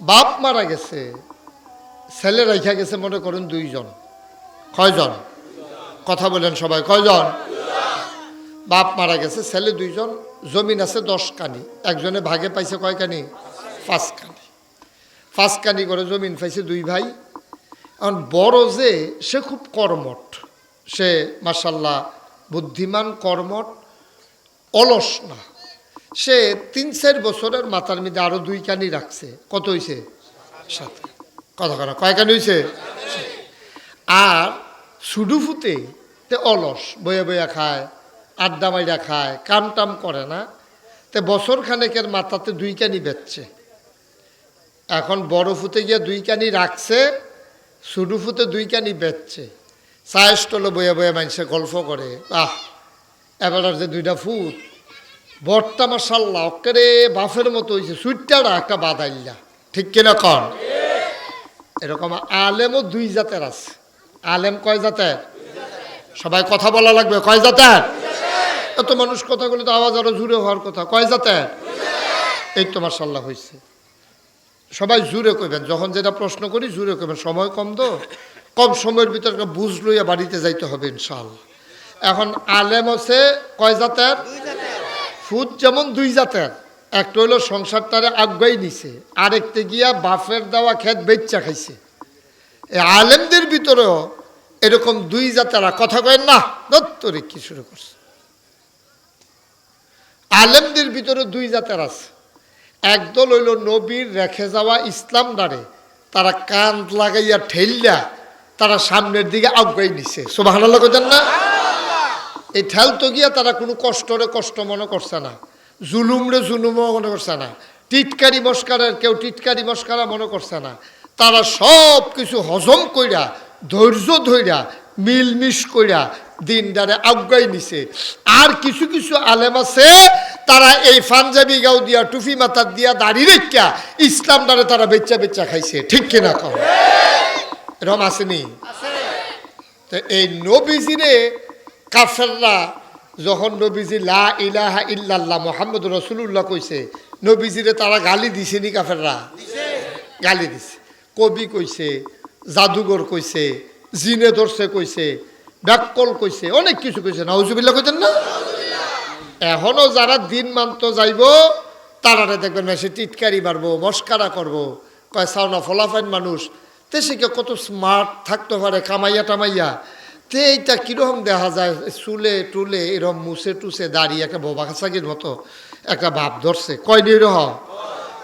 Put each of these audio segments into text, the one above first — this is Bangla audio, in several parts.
বাপ মারা গেছে, ছেলে রেখা গেছে, মনে করুন দুইজন। কয়জন? কথা বলেন সবাই, কয়জন? বাপ মারা গেছে, ছেলে দুইজন, জমিন আছে দশ কানি একজনে ভাগে পাইছে কয় কানি পাঁচ কানি পাঁচ কানি করে জমিন পাইছে দুই ভাই। এখন বড় যে, সে খুব কর্মঠ। সে মাসাল্লাহ বুদ্ধিমান, কর্মঠ, অলস না। সে তিন চার বছরের মাথার মধ্যে আরও দুই কানি রাখছে। কত হয়েছে সাত। কথা কথা কয় কানি হয়েছে আর সুডুফুতে তে অলস, বয়ে বয়ে খায়, আড্ডা মাইরা খায়, কাম টাম করে না, তে বছর খানেকের মাথাতে দুই কানি বেচছে। এখন বড় ফুতে গিয়ে দুই কানি রাখছে, সুডু ফুতে দুই কানি বেচছে। চায়ের স্টলে বয়ে বয়ে মানুষে গল্প করে আহ এবার যে দুইটা ফুট বর্তা মাসাল্লাহ অক্কেরে বাফের মতো হয়েছে সুইটারা একটা বাদাইল্লা। ঠিক কিনা কন? এরকম আলেমও দুই জাতের আছে। আলেম কয় জাতের? সবাই কথা বলা লাগবে, কয় জাতের? এত মানুষ কথাগুলো তো আওয়াজ আরও জুড়ে হওয়ার কথা, কয় জাতের? এই তো মাসাল্লাহ হয়েছে সবাই জুড়ে কইবেন, যখন যেটা প্রশ্ন করি জুড়ে কইবেন, সময় কম তো? কম সময়ের ভিতরে বুঝ লইয়া বাড়িতে যাইতে হবে ইনশাল্লাহ এখন আলেম আছে কয় জাতের? ফুদ যেমন দুই জাতের, একটা হইল সংসারটারে আগাই নিছে আরেকতে গিয়া বাফের দেওয়া খেত বেচ্চা খাইছে। এই আলেমদের ভিতরেও এরকম দুই জাতেরা কথা কয় না দত্তরে কি শুরু করছে। আলেমদের ভিতরে দুই জাতের আছে। একদল হইল নবীর রেখে যাওয়া ইসলাম ডারে তারা কান লাগাইয়া ঠেললা তারা সামনের দিকে আগাই নিছে। সোভান কোথান না? এই ঠেল তো গিয়া তারা কোনো কষ্টরে কষ্ট মনে করছে না। জুলুমরে জুলুমও মনে করছে না। টিটকারি মস্কারের কেউ টিটকারি মস্কারা মনে করছে না। তারা সব কিছু হজম কইরা, ধৈর্য ধইরা, মিলমিশ কইরা দিনদারে আজ্ঞাই নিছে। আর কিছু কিছু আলেম আছে, তারা এই পাঞ্জাবি গাও দিয়া টুফি মাথার দিয়া দাড়ি রেখা ইসলাম দ্বারে তারা বেচ্চা বেচ্চা খাইছে। ঠিক কিনা কম এরকম আসেনি তো এই নবীজিরে কাফেররা যখন নবীজি লা ইলাহা ইল্লাল্লাহ মোহাম্মদ রসুল্লাহ কইছে, নবীজিরে তারা গালি দিছে নি কাফেররা? গালি দিছে। কবি কইছে, জাদুঘর কইছে, জিনে ধরছে কইছে, ব্যাককল কইছে, অনেক কিছু কইছে। নাউজুবিল্লাহ কইছেন না? এখনও যারা দিন মানত যাইব, তারারে দেখবেন না, সে টিটকারি মারবো, মস্কারা করব। কয় সাউনা ফলাফাইন মানুষ। তে সে কত স্মার্ট থাকতে পারে কামাইয়া টামাইয়া তে এইটা কীরকম দেখা যায়? চুলে টুলে এরকম মুছে টুসে দাঁড়িয়ে একটা বোবা খাসাগির মতো একটা ভাব ধরছে। কয় নিরহ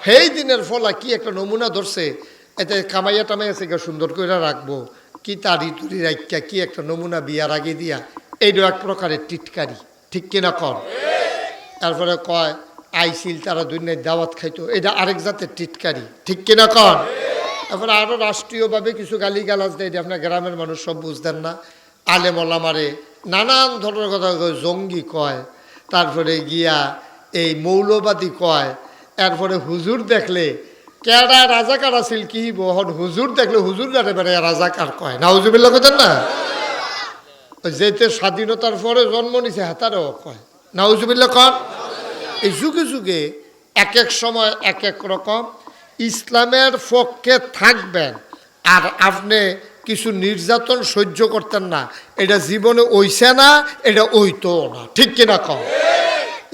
সেই দিনের ফলা কি একটা নমুনা ধরছে? এতে কামাইয়া টামাইয়া সে সুন্দর করে রাখব। কি তারি তুরি রাখিয়া কি একটা নমুনা বিয়ার আগে দিয়া। এইটা এক প্রকারের টিটকারি। ঠিক কিনা কর? তারপরে কয় আইসিল তারা দুনিয়ায় দাওয়াত খাইতো। এটা আরেক জাতের টিটকারি। ঠিক কিনা কর? তারপরে আরও রাষ্ট্রীয়ভাবে কিছু গালি গালাজ দেয় আপনার গ্রামের মানুষ সব বুঝতেন না। আলেম ওলামারে নানান ধরনের কথা কয়, জঙ্গি কয়, তারপরে গিয়া এই মৌলবাদী কয়, এরপরে হুজুর দেখলে, কেডা রাজাকার আছিল কি বহন, হুজুর দেখলে হুজুর গাড়ে বেড়ে রাজাকার কয় না? হুজুবিল্লা কোথায় না যেতে স্বাধীনতার পরে জন্ম নিছে, হাতারও কয় নাউজুবিল্লা কন? এই যুগে যুগে এক এক সময় এক এক রকম ইসলামের পক্ষে থাকবেন, আর আপনি কিছু নির্যাতন সহ্য করতেন না। এটা জীবনে ওইছে না, এটা ওইতো না। ঠিক কিনা কম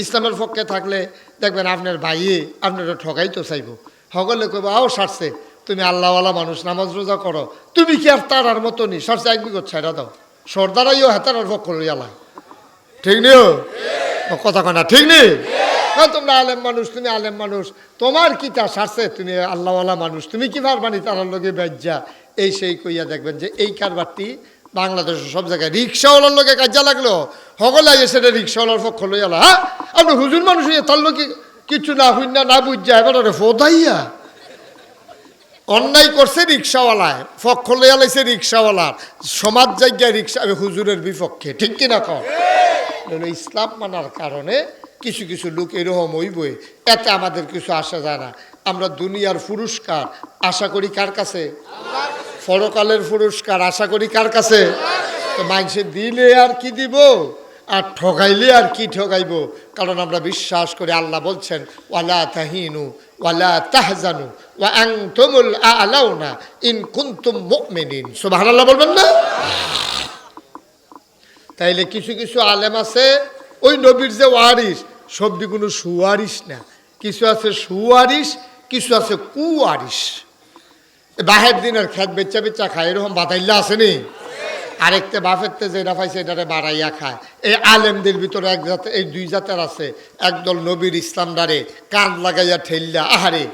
ইসলামের পক্ষে থাকলে দেখবেন আপনার ভাইয়ে আপনারা ঠকাই তো চাইব। সকলে কইব, আও সারছে, তুমি আল্লাহওয়ালা মানুষ, নামাজ রোজা করো। তুমি কি আর তার আর মতো নি সারছে এক বিগত ছাইরা দাও। সর্দারাইও হেতার আর পক্ষ লইয়ালা ঠিক নিও কথা কনা ঠিক নেই তোমরা আলেম মানুষ তুমি আলেম মানুষ। তোমার কি তা সারছে? তুমি আল্লাহওয়ালা মানুষ। তুমি কি পারবানি তার লগে বেজ্জা এই সেই কইয়া দেখবেন যে এই কারবারটি বাংলাদেশের সব জায়গায় রিক্সাওয়ালার লোকে কাজা লাগল। হগলে এসে রিক্সাওয়ালার পক্ষ লইয়ালা হ্যাঁ আপনি হুজুর মানুষ তার লোকে কিছু না হইন না না বুঝা এবার ফোদাইয়া। অন্যায় করছে রিক্সাওয়ালায় পক্ষ লইয়া লাইছে রিক্সাওয়ালার। সমাজ জায়গায় রিক্সা হুজুরের বিপক্ষে ঠিক কিনা কম ইসলাম মানার কারণে কিছু কিছু লোক এরকম হইবই এতে আমাদের কিছু আশা যায় না। আমরা দুনিয়ার পুরস্কার, আশা করি কার কাছে? পরকালের পুরস্কার, আশা করি কার কাছে? তো মানুষে দিলে আর কি দিব? আর ঠগাইলে আর কি ঠগাইব? কারণ আমরা বিশ্বাস করি আল্লাহ বলছেন, ওয়ালা তাহিনু, ওয়ালা তাহজানু, ওয়া আনতুমুল আলাউনা ইন কুনতুম মুমিনিন। সুবহানাল্লাহ বলবেন না? তাইলে কিছু কিছু আলেম আছে ওই নবীর যে ওয়ারিস সবটি কোনো সুয়ারিস না। কিছু আছে সুয়ারিস কিছু আছে কুয়ারিস বাহের দিনের খেত বেচা বেচা খায়, এরকম বাতাইল্লা আসেনি আরেকটা বাফেরতে যেটা পাইছে, এটারে বাড়াইয়া খায়। এই আলেমদের ভিতরে এক জাতে, এই দুই জাতের আছে। একদল নবীর ইসলাম দ্বারে কান লাগাইয়া ঠেললা আহারে।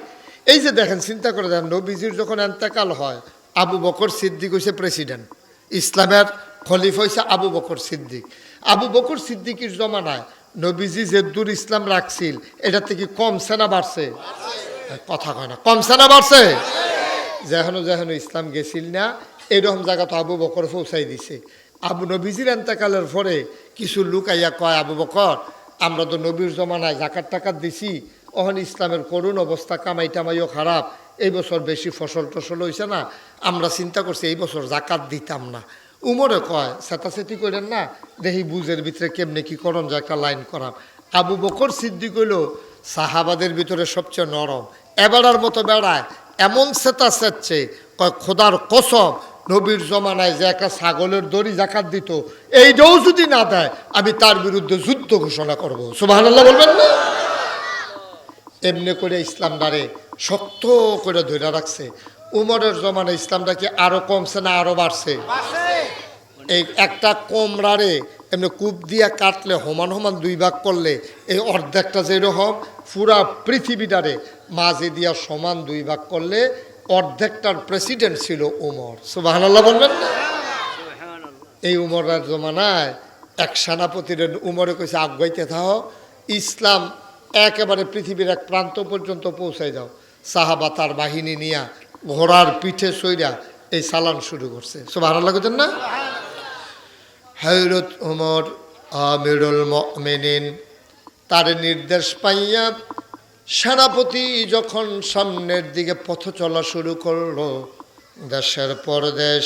এই যে দেখেন, চিন্তা করে দেখেন, নবীজির যখন এন্তেকাল হয়, আবু বকর সিদ্দিক হয়েছে প্রেসিডেন্ট ইসলামের খলিফ হয়েছে আবু বকর সিদ্দিক। আবু বকর সিদ্দিকির জমানায় নবীজি জেদ্দুর ইসলাম রাখছিল। এটা থেকে কম সেনা বাড়ছে। কথা কয় না, কম সেনা বাড়ছে? যেহেন যেহেন ইসলাম গেছিল না, এরকম জায়গা তো আবু বকর পৌঁছাই দিছে। আবু নবীজির এন্তেকালের পরে কিছু লোক আইয়া কয়, আবু বকর, আমরা তো নবীর জমানায় জাকাত টাকাত দিছি। অহন ইসলামের করুণ অবস্থা, কামাই টামাইও খারাপ। এই বছর বেশি ফসল টসল হয়েছে না। আমরা চিন্তা করছি এই বছর জাকাত দিতাম না। উমরে কয় চেতাচেতি করেন না, দেখি বুঝের ভিতরে কেমনে কি করণ যে একটা লাইন করাম। আবু বকর সিদ্ধি কইল সাহাবাদের ভিতরে সবচেয়ে নরম। এবারার মতো বেড়ায়, এমন সেতা সেচ্ছে কয়, খোদার কসম, নবীর জমানায় যে একটা ছাগলের দড়ি জাকাত দিত, এইটাও যদি না দেয়, আমি তার বিরুদ্ধে যুদ্ধ ঘোষণা করব। সুবাহ বলবেন না? এমনি করে ইসলাম দ্বারে শক্ত করে ধরে রাখছে। উমরের জমানায় ইসলামটা কি আরও কমছে না আরও বাড়ছে? এই একটা কোমরারে এমনি কূপ দিয়া কাটলে সমান সমান দুই ভাগ করলে এই অর্ধেকটা যেরকম পুরা পৃথিবীটারে মাঝে দিয়া সমান দুই ভাগ করলে অর্ধেকটার প্রেসিডেন্ট ছিল উমর। সুবাহ বলবেন না? এই উমরের জমানায় এক সেনাপতির উমরে কইছে আগাইতে থাও ইসলাম একেবারে পৃথিবীর এক প্রান্ত পর্যন্ত পৌঁছাই যাও সাহাবা তার বাহিনী নিয়া ঘোড়ার পিঠে সইরা এই সালান শুরু করছে। সব ভালো লাগতেন না? হজরত উমর আমিরুল মেনিন তার নির্দেশ পাইয়া সেনাপতি যখন সামনের দিকে পথ চলা শুরু করল, দেশের পর দেশ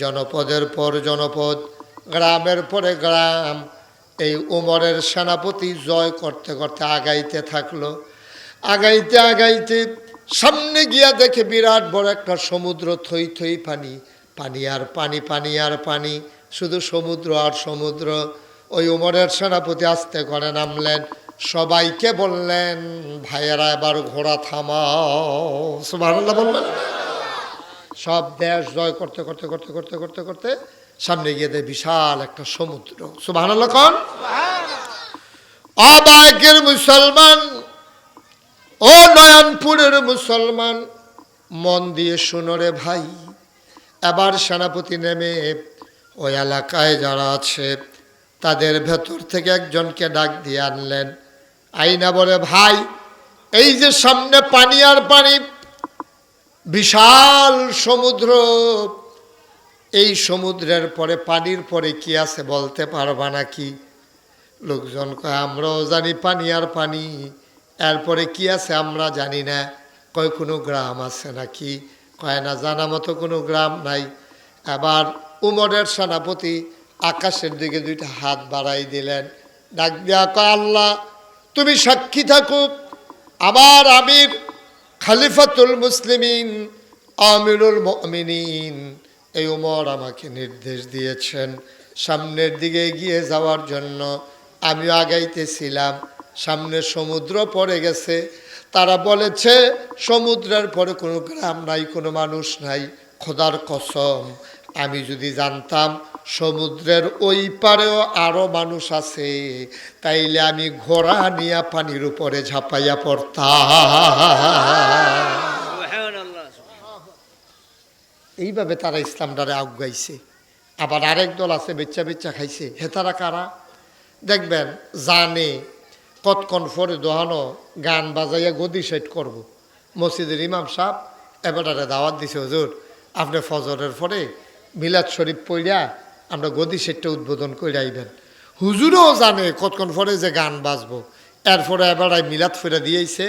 জনপদের পর জনপদ, গ্রামের পরে গ্রাম, এই উমরের সেনাপতি জয় করতে করতে আগাইতে থাকল। আগাইতে আগাইতে সামনে গিয়া দেখে বিরাট বড় একটা সমুদ্র থই থই পানি পানি আর পানি পানি আর পানি শুধু সমুদ্র আর সমুদ্র। ওই উমরের সেনাপতি আসতে করে নামলেন সবাইকে বললেন ভাইয়েরা এবার ঘোড়া থামাও। সুবহানাল্লাহ বললেন। সব দেশ জয় করতে করতে করতে করতে করতে করতে সামনে গিয়ে দেয় বিশাল একটা সমুদ্র। সুবহানাল্লাহ কন? অবাকের মুসলমান ও নয়নপুরের মুসলমান, মন দিয়ে শুনো রে ভাই। এবার সেনাপতি নেমে ওই এলাকায় যারা আছে, তাদের ভেতর থেকে একজনকে ডাক দিয়ে আনলেন। আইনা বলে, ভাই, এই যে সামনে পানি আর পানি, বিশাল সমুদ্র। এই সমুদ্রের পরে পানির পরে কি আছে বলতে পারবা নাকি? লোকজন কয়, আমরাও জানি পানি আর পানি। এরপরে কি আছে আমরা জানি না। কয় কোনো গ্রাম আছে নাকি? কয় না, জানা মতো কোনো গ্রাম নাই। এবার উমরের সেনাপতি আকাশের দিকে দুইটা হাত বাড়াই দিলেন। ডাক দিয়া কয়, আল্লাহ, তুমি সাক্ষী থাকুক। আমার আমির খালিফাতুল মুসলিমিন, আমিরুল মমিনিন। এই উমর আমাকে নির্দেশ দিয়েছেন। সামনের দিকে এগিয়ে যাওয়ার জন্য আমিও আগাইতেছিলাম। সামনে সমুদ্র পড়ে গেছে। তারা বলেছে, সমুদ্রের পরে কোনো গ্রাম নাই, কোনো মানুষ নাই। খোদার কসম, আমি যদি জানতাম সমুদ্রের ওই পারেও আরও মানুষ আছে, তাইলে আমি ঘোড়া নিয়ে পানির উপরে ঝাঁপাইয়া পড়তাম। এইভাবে তারা ইসলামটারে আগাইছে আবার আরেক দল আছে বেচ্চা বেচ্চা খাইছে হেতারা কারা? দেখবেন, জানে কতক্ষণ ফরে দোহানো গান বাজাইয়া গদি সেট করব। মসজিদের ইমাম সাহ এবারে দাওয়াত দিছে, হুজুর, আপনি ফজরের পরে মিলাদ শরীফ পইরা আমরা গদি সেটটা উদ্বোধন করে আইবেন। হুজুরও জানে কতক্ষণ পরে যে গান বাজবো। এরপরে এবারে মিলাদ ফিরে দিয়েছে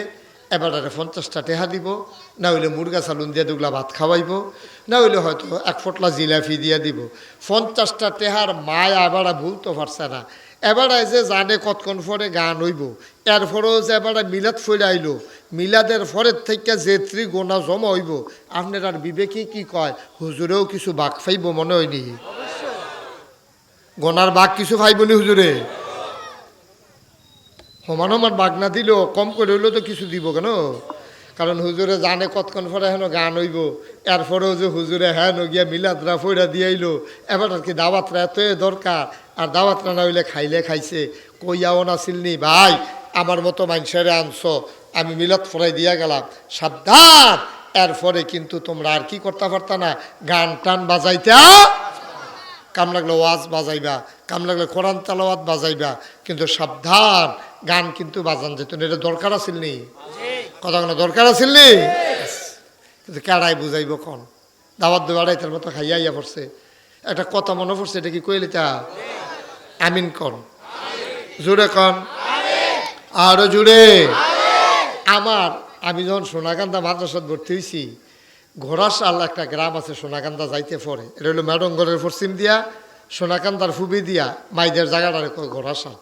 এবারে পঞ্চাশটা টেহা দিব, না হইলে মুরগা চালুন দিয়ে দুগলা ভাত খাওয়াইব, না হইলে হয়তো এক ফটলা জিলাপি দিয়ে দিব। পঞ্চাশটা টেহার মায় আবার ভুলতে পারছে না। এবারে যে জানে কতক্ষণ পরে গান হইব। এরপরেও যে এবারে মিলাদ ফইরে আইলো। মিলাদের পরের থেকে যে ত্রি গোনা জমা হইব। আপনার আর বিবেকে কি কয়? হুজুরেও কিছু বাঘ ফাইব মনে হয়নি। গোনার বাঘ কিছু ফাইবনি হুজুরে? সমান সমান বাঘ না দিলেও কম করে হইলেও তো কিছু দিব কেন? কারণ হুজুরে জানে কতক্ষণ পরে হেন গান হইব। এরপরেও যে হুজুরে হ্যাঁ গিয়া মিলাদরা ফইরা দিয়াইলো এবার আর কি দাওয়াতরা এত দরকার। আর দাওয়াত না হইলে খাইলে খাইছে। কইয়াও নাছিল নি, ভাই, আমার মতো মানুষের আনছো, আমি মিলত ফরাই দিয়া গেলাম। সাবধান! এরপরে কিন্তু তোমরা আর কি করতে পারতা না, গান টান বাজাইতা। কাম লাগলে ওয়াজ বাজাইবা, কাম লাগলে কোরআন তালাওয়াত বাজাইবা, কিন্তু সাবধান, গান কিন্তু বাজান যেত এটা দরকার আছিল নি? কথা কোনো দরকার আছিল নি? কিন্তু কেড়াই বুঝাইব কন? দাওয়াত দেওয়ারাই তার মতো খাইয়া ইয়া পড়ছে। একটা কথা মনে পড়ছে, এটা কি কইলে তা আমিন কর। জুড়ে কন। আরও জুড়ে আমার, আমি যখন সোনাকান্দা মাদ্রাসাত ভর্তি হয়েছি ঘোড়াশাল একটা গ্রাম আছে, সোনাকান্দা যাইতে পরে। এটা হলো ম্যাডঙ্গরের পশ্চিম দিয়া, সোনাকান্দার ফুবি দিয়া মাইদের জায়গাটারে ঘোড়াশাল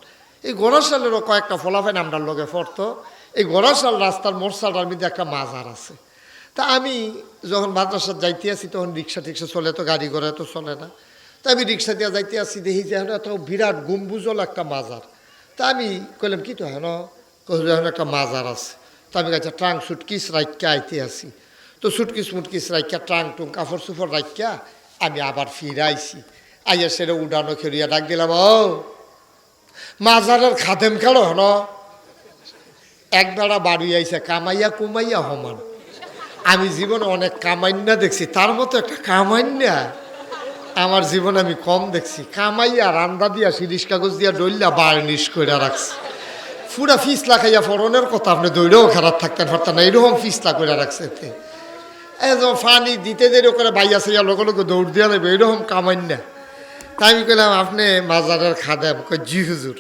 এই ঘোড়াশালেরও কয়েকটা ফলাফেন আমরার লগে পড়তো। এই ঘোড়াশাল রাস্তার মোরসালটার মধ্যে একটা মাজার আছে। তা আমি যখন মাদ্রাসাত যাইতে আসি, তখন রিক্সা টিক্সা চলে তো গাড়ি ঘোড়া তো চলে না। তা আমি রিক্সা দিয়ে যাইতে আসি, দেখি যে হেন এত বিরাট গম্বুজল একটা মাজার। তা আমি কইলাম, কি তো হেন কহিল হেন একটা মাজার আছে। তা আমি কাছে ট্রাং সুটকিস রাইকা আইতে আসি। তো সুটকিস মুটকিস রাইকা ট্রাং টুং কাপড় সুফর রাইকা আমি আবার ফিরে আইছি। আইয়া সেটা উডানো খেলিয়া ডাক দিলাম, ও, মাজারের খাদেম খেলো হন? একবেলা বাড়ি আইছে, কামাইয়া কুমাইয়া হমান। আমি জীবনে অনেক কামাইন্যা দেখছি, তার মতো একটা কামাইন্যা। আমার জীবনে আমি কম দেখছি। কামাইয়া, রান্দা দিয়া সিরিশ কাগজ দিয়া ডইল্লা বার্নিশ করে রাখছি। পুরা ফিসলা খাইয়া ফরনের কথা আপনি দৌড়েও খারাপ থাকতেন পারতেন না, এরকম ফিসলা করে রাখছে এতে। যে ফানি দিতে দেরি করে বাইয়া সাইয়া লোক লোক দৌড় দিয়া নেবে, এরকম না। তাই আমি কইলাম, আপনি মাজারের খাদেম। কই, জি হুজুর।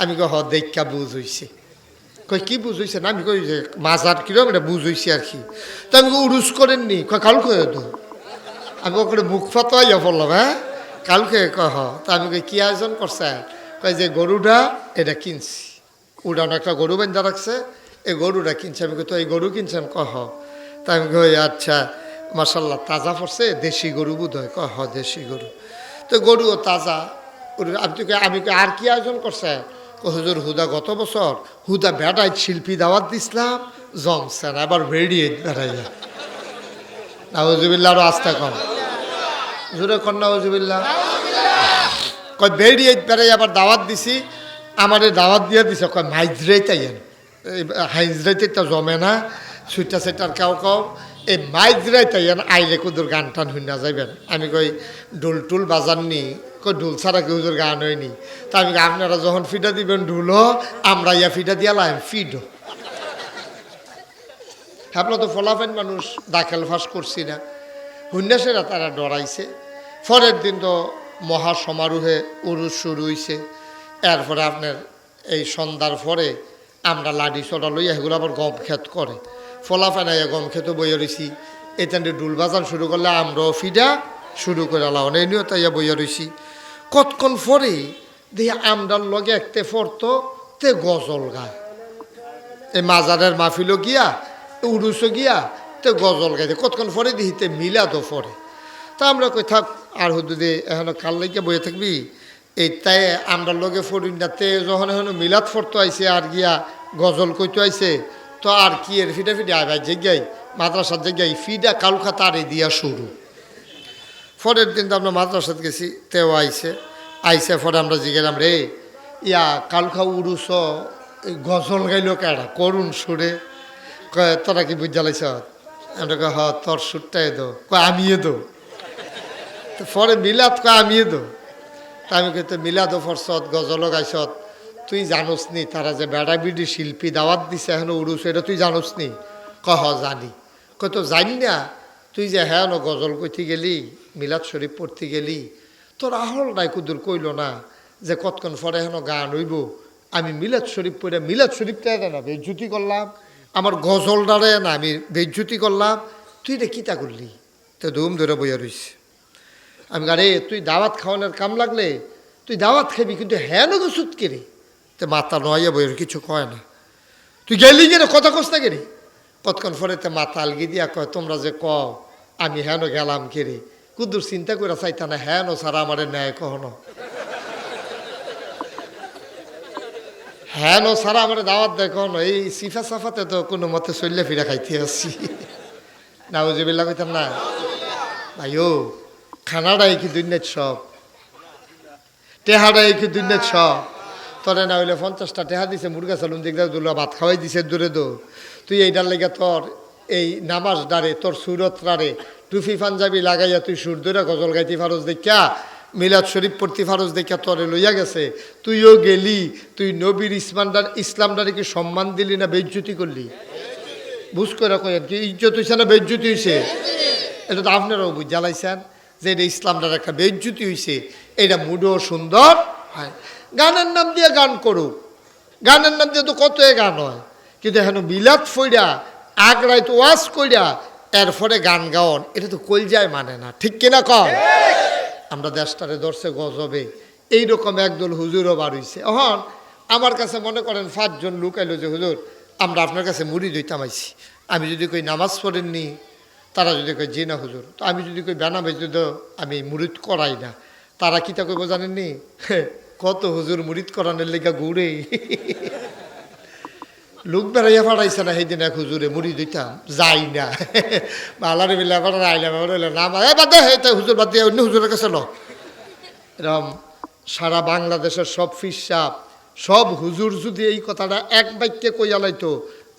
আমি কই দেখা বুঝ হইছে কই, কি বুঝ হইছে না, আমি কই যে মাজার কিরম এটা বুঝ হইছে আর কি। তা আমি উরুস করেননি। কয় কাল কয়ে আমি ওখানে মুখ ফাতো আইয়া পড়লাম হ্যাঁ? কালকে কহ তা আমি কি আয়োজন করছে? কয় যে গরুটা এটা কিনছি। উড়ানো একটা গরু বেঁধা রাখছে, এই গরুটা কিনছে। আমি তো এই গরু কিনছেন? কহ। তা আমি কই আচ্ছা মাসাল্লাহ তাজা পড়ছে, দেশি গরু বোধ হয় কহ, দেশি গরু। তো গরুও তাজা। আমি তো আমি আর কি আয়োজন করছে? হুজুর, হুদা গত বছর হুদা বেড়াই শিল্পী দাওয়াত দিছিলাম, জমছে না আবার বেরিয়ে বেড়াইয়া। নাউজুবিল্লা আরও আস্তে কম। জোরে কর নাউজুবিল্লা কয় বেরিয়ে বেড়াই আবার দাওয়াত দিছি, আমারে দাওয়াত দিয়ে দিছে। কয় মাইজরাই তাইয়েন হাইজরাইতে তো জমে না সুইটা সেটার কাউ কাউ এই মাইজরাই তাইয়েন আইলে কুদুর গান টান শুনা যাইবেন। আমি কই, ঢোল টুল বাজাননি। কই, ঢোল ছাড়া কেউ গান হয়নি। তা আমি আপনারা যখন ফিটা দিবেন ঢুলও, আমরা ইয়া ফিডা ফিটা দিয়ালাম ফিডও। আপনার তো ফলাফেন মানুষ, দাখেল ফাঁস করছি না। সন্ন্যাসীরা তারা ডরাইছে। পরের দিন তো মহা সমারোহে উরুস শুরু হইছে। এরপরে আপনার এই সন্ধ্যার পরে আমরা লাডি চড়া লইয়া সেগুলো আবার গম ক্ষেত করে। ফলাফেনাইয়া গম ক্ষেত বইয়া রইছি। এখান ডুল বাজান শুরু করলে আমরাও ফিডা শুরু করে লাও। এই নিয়েও তাইয়া বইয়া রইছি। কতক্ষণ পরে দিয়ে আমরার লগে একতে ফরতো তে গজল গায়। এই মাজারের মাহফিলও গিয়া, উরুসও গিয়া তো গজল গাইতে, কতক্ষণ পরে দিহিতে মিলাদও পরে। তা আমরা কই, থাক, আর হুদুদে এখন কাল লাইকে বয়ে থাকবি, এই তাই আমরা লগে ফরিন না, তে যখন এখন মিলাদ ফরতো আইছে, আর গিয়া গজল কইতো আইছে, তো আর কি এর ফিটা ফিটা ভাই জেগাই, মাদ্রাসার জেগাই ফিডা কালকা তারে দিয়া শুরু। পরের দিন তো আমরা মাদ্রাসাত গেছি, তেও আইছে আইসে পরে আমরা জিগেলাম রে, ইয়া কালখা উড়ুস গজল গাইল কেডা করুণ সুরে। তোরা কি বুঝা লাইছ? আমরা হ তোর সুরটাই দো। কয় আমিয়ে দো। তো পরে মিলাদ কয় আমিয়ে দো। তা আমি কই, তো মিলাদও ফরসত, গজলও গাইছত তুই জানোস নি, তারা যে বেড়া বিডি শিল্পী দাওয়াত দিছে এখন উড়ুস এটা তুই জানোস নি? কহ জানি। কই, তো জানি না, তুই যে হ্যাঁ গজল কইতে গেলি, মিলাদ শরীফ পড়তে গেলি, তোর আহল নাই কুদুর কইল না যে কতক্ষণ পরে হেন গান হইব? আমি মিলাদ শরীফ পড়ে, মিলাদ শরীফটা না বেজ্জুতি করলাম। আমার গজলটারে না আমি বেজ্জুতি করলাম। তুই রে কিতা করলি? তো ধুম ধরে বইয়া রইছে। আমি আরে তুই দাওয়াত খাওয়ানোর কাম লাগলে, তুই দাওয়াত খাবি কিন্তু হ্যাঁ না সুদ কেরে তে মাথা নয় বইয়ের কিছু কয় না। তুই গেলি গেলে কথা কস না কেরে কতক্ষণ পরে তে মাথা আলগি দিয়া কয়, তোমরা যে কও, আমি হেন গেলাম কেরে কুদুর চিন্তা করে চাইতা না, হেন সারা আমারে ন্যায় কহনো। হ্যাঁ নো, সারা আমার দাওয়াত দেখো এই সিফা সাফাতে তো কোনো মতে চললে ফিরে খাইতে আসছি না বুঝিবিল্লা কইতাম না। ভাইও খানাটাই কি দুনিয়ার সব। টেহাটাই কি দুনিয়ার সব। তোরে না হইলে পঞ্চাশটা টেহা দিছে, মুরগা চালুন দেখতে দুলা ভাত খাওয়াই দিছে দূরে দো তুই এইটার লেগে তোর এই নামাজ ডারে তোর সুরত রারে টুফি পাঞ্জাবি লাগাইয়া তুই সুর ধরে গজল গাইতে ফারজ দেখা মিলাদ শরীফ পড়তে ফারজ দেখা তোরে লইয়া গেছে। তুইও গেলি, তুই নবীর ইসমানদার ইসলামদারে কি সম্মান দিলি না বেজ্জুতি করলি? বুঝ করে কি, ইজ্জত হয়েছে না বেজ্জুতি হয়েছে এটা তো আপনারাও জ্বালাইছেন যে এটা ইসলামটার একটা বেজ্জুতি হয়েছে এটা মুডও সুন্দর হয়। গানের নাম দিয়ে গান করুক। গানের নাম দিয়ে তো কত এ গান হয়। কিন্তু এখন বিলাত ফইরা আগ্রায় তো ওয়াজ কইরা, এরপরে গান গাওন এটা তো কলজায় মানে না। ঠিক কিনা কম আমরা দেশটারে ধরছে গজবে। এইরকম একদল হুজুরও বার হইছে। এখন আমার কাছে মনে করেন পাঁচজন লোক এলো যে, হুজুর, আমরা আপনার কাছে মুড়ি দইতাম আমি যদি কই নামাজ পড়েননি, তারা যদি কই জি না হুজুর। তো আমি যদি কই বেনা বেজে তো আমি মুড়িদ করাই না। তারা কি তা কইব জানেননি? কত হুজুর মুড়িদ করানোর লেগা ঘুরে। লোক বেড়াইয়া ফাড়াইছে না সেইদিন এক হুজুরে মুড়ি দিতাম, যাই না। মালারে বিলা ফাড়া আইলাম না মা বাদ দে হুজুর বাদ দিয়ে অন্য হুজুরের কাছে লো। এরকম সারা বাংলাদেশের সব ফিসাব, সব হুজুর যদি এই কথাটা এক বাক্যে কইয়া লাইতো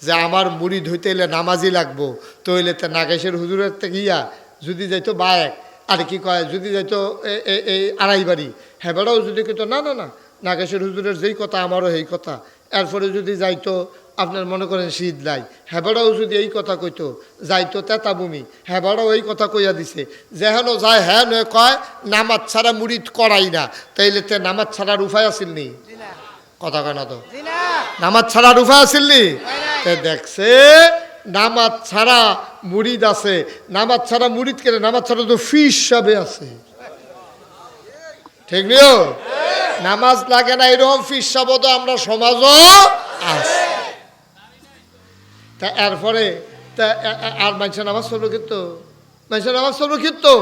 যে আমার মুড়ি ধইতে এলে নামাজি লাগবো তো তে নাগেশের হুজুরের থেকে ইয়া, যদি যাইতো বায়েক, আর কি কয়, যদি যাইতো এ- এ- এই আড়াই বাড়ি হ্যাঁ বেড়াও যদি কিন্তু না না না, নাগেশের হুজুরের যেই কথা আমারও সেই কথা, এরপরে যদি যাইতো আপনার মনে করেন শীত নাই। হেবাড়াও যদি এই কথা কইতো যাইতো তেতাবুমি। হেবাড়াও এই কথা কইয়া দিছে। যেহেন যায় হ্যাঁ নয় কয় নামাজ ছাড়া মুড়িদ করাই না। তাইলে তে নামাজ ছাড়ার উপায় নি? কথা কয় না তো? নামাজ ছাড়ার উপায় আছিল নি? তে দেখছে নামাজ ছাড়া মুড়িদ আছে। নামাজ ছাড়া মুড়িদ কেন? নামাজ ছাড়া তো ফি হিসাবে আছে। ঠিক নিও? নামাজ লাগে না এরকম ফিস শব্দ আমরা সমাজও আছে। তা এরপরে তা আর মানুষের নামাজ চলবো কিন্তু। মানুষের নামাজ চলবো কিন্তু।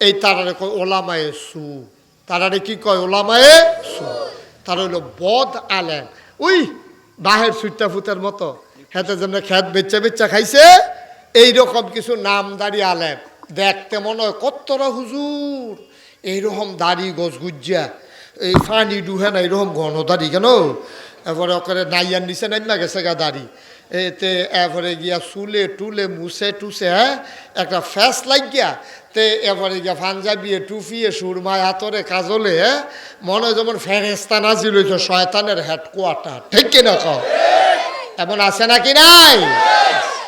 এই তারারে কয় ওলামায়ে সু। তারারে কি কয় ওলামায়ে সু? তার হইল বদ আলেন ওই বাহের সুইটা ফুতের মতো। হেতে যেন খেত বেচা বেচা খাইছে, এইরকম কিছু নামদারি আলেম। দেখতে মনে হয় কত্তরা হুজুর। এইরকম দাড়ি গছ গুজ্জা। এই ফানি ডুহে না, এইরকম ঘন দাড়ি কেন? এরপরে ওখানে নাইয়ার নিচে নাইমা গেছে গা দাড়ি। এতে এরপরে গিয়া চুলে টুলে মুছে টুসে হ্যাঁ? একটা ফ্যাস লাগিয়া, তে এরপরে গিয়া পাঞ্জাবিয়ে টুফিয়ে সুরমায় হাতরে কাজলে হ্যাঁ? মনে যেমন ফেরেস্তা নাজিল হইতো শয়তানের হেডকোয়ার্টার, ঠিক কিনা কম এমন আছে নাকি নাই?